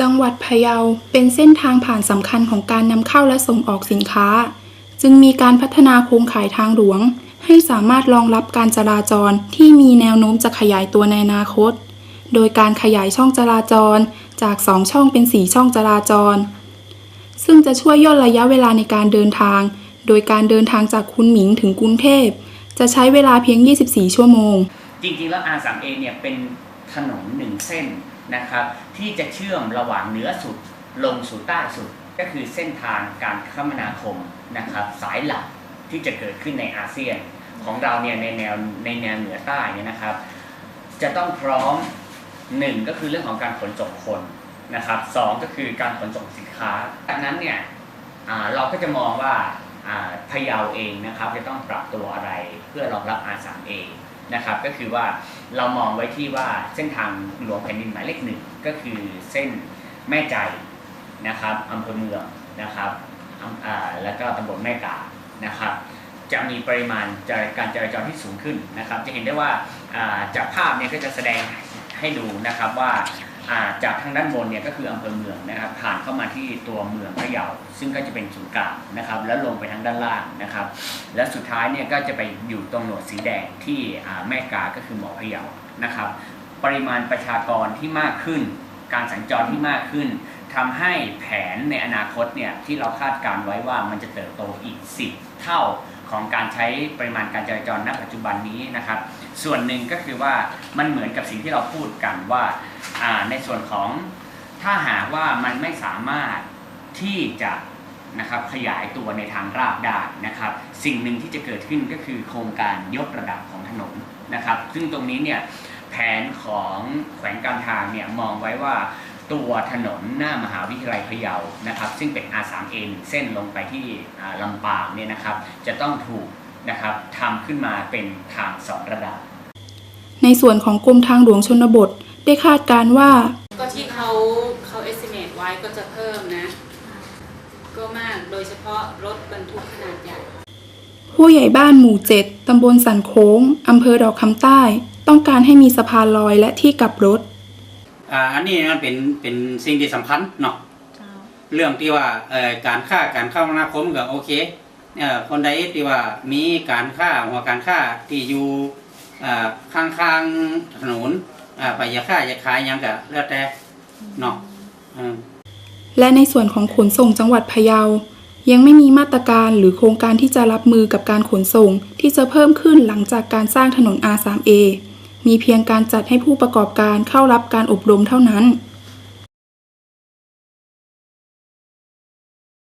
จังหวัดพะเยาเป็นเส้นทางผ่านสำคัญของการนำเข้าและส่งออกสินค้า จึงมีการพัฒนาโครงข่ายทางหลวง ให้สามารถรองรับการจราจรที่มีแนวโน้มจะขยายตัวในอนาคต โดยการขยายช่องจราจรจาก 2 ช่องเป็น 4 ช่องจราจร ซึ่งจะช่วยย่นระยะเวลาในการเดินทาง โดยการเดินทางจากคุนหมิงถึงกรุงเทพ จะใช้เวลาเพียง 24 ชั่วโมง จริงๆ แล้ว R3A เนี่ยเป็นถนนหนึ่งเส้น นะครับที่จะเชื่อมระหว่างเหนือสุดลงสู่ใต้สุดก็คือเส้นทางการคมนาคมนะครับสายหลักที่จะเกิดขึ้นในอาเซียนของเราเนี่ยในแนวในแนวเหนือใต้เนี่ยนะครับ จะต้องพร้อมหนึ่งก็คือเรื่องของการขนส่งคนนะครับสองก็คือการขนส่งสินค้าดังนั้นเนี่ยเราก็จะมองว่าพะเยาเองนะครับจะต้องปรับตัวอะไรเพื่อรองรับ R3A นะครับก็คือว่า เรามองไว้ที่ว่าเส้นทางหลวงแผ่นดินหมายเลขหนึ่งก็คือเส้นแม่ใจนะครับอำเภอเมืองนะครับแล้วก็ตำบลแม่กานะครับ จะมีปริมาณการจราจรที่สูงขึ้นนะครับ จะเห็นได้ว่าจากภาพเนี่ยก็จะแสดงให้ดูนะครับว่า จากทางด้านบนเนี่ยก็คืออำเภอเมืองนะครับ ผ่านเข้ามาที่ตัวเมืองพะเยา ซึ่งก็จะเป็นศูนย์กลางนะครับ แล้วลงไปทางด้านล่างนะครับ และสุดท้ายเนี่ยก็จะไปอยู่ตรงหนวดสีแดงที่แม่กาก็คือหมอพะเยานะครับ ปริมาณประชากรที่มากขึ้น การสัญจรที่มากขึ้นทำให้แผนในอนาคตเนี่ยที่เราคาดการไว้ว่ามันจะเติบโตอีก 10 เท่าของการใช้ปริมาณการจราจรณปัจจุบันนี้นะครับ ส่วนหนึ่งก็คือว่ามันเหมือนกับสิ่งที่เราพูดกันว่า ในส่วนของถ้าหากว่ามันไม่สามารถที่จะนะครับขยายตัวในทางราบได้นะครับ สิ่งหนึ่งที่จะเกิดขึ้นก็คือโครงการยกระดับของถนนนะครับ ซึ่งตรงนี้เนี่ยแผนของแขวงการทางเนี่ยมองไว้ว่าตัวถนนหน้ามหาวิทยาลัยพะเยานะครับ ซึ่งเป็น R3A หนึ่งเส้นลงไปที่ลำปางเนี่ยนะครับ จะต้องถูกนะครับทำขึ้นมาเป็นทางสองระดับ ในส่วนของกรมทางหลวงชนบท ได้คาดการณ์ว่า ก็ที่เขาเขา estimate ไว้ก็จะเพิ่มนะ ก็มากโดยเฉพาะรถบรรทุกขนาดใหญ่ ผู้ใหญ่บ้านหมู่7ตำบลสันโค้งอำเภอดอกคำใต้ ต้องการให้มีสะพานลอยและที่กลับรถ อ่าอันนี้มันเป็นเป็นสิ่งที่สำคัญเนาะเรื่องที่ว่าเอ่อการค้าการเข้านาคมก็โอเคเอ่อคนใดที่ว่ามีการค้าหัวการค้าที่อยู่อ่าข้างๆถนน อ่าไปอยาค้าอยาขายหยังก็แล้วแต่เนาะอืม และในส่วนของขนส่งจังหวัดพะเยา ยังไม่มีมาตรการหรือโครงการที่จะรับมือกับการขนส่งที่จะเพิ่มขึ้นหลังจากการสร้างถนน R3A มีเพียงการจัดให้ผู้ประกอบการเข้ารับการอบรมเท่านั้น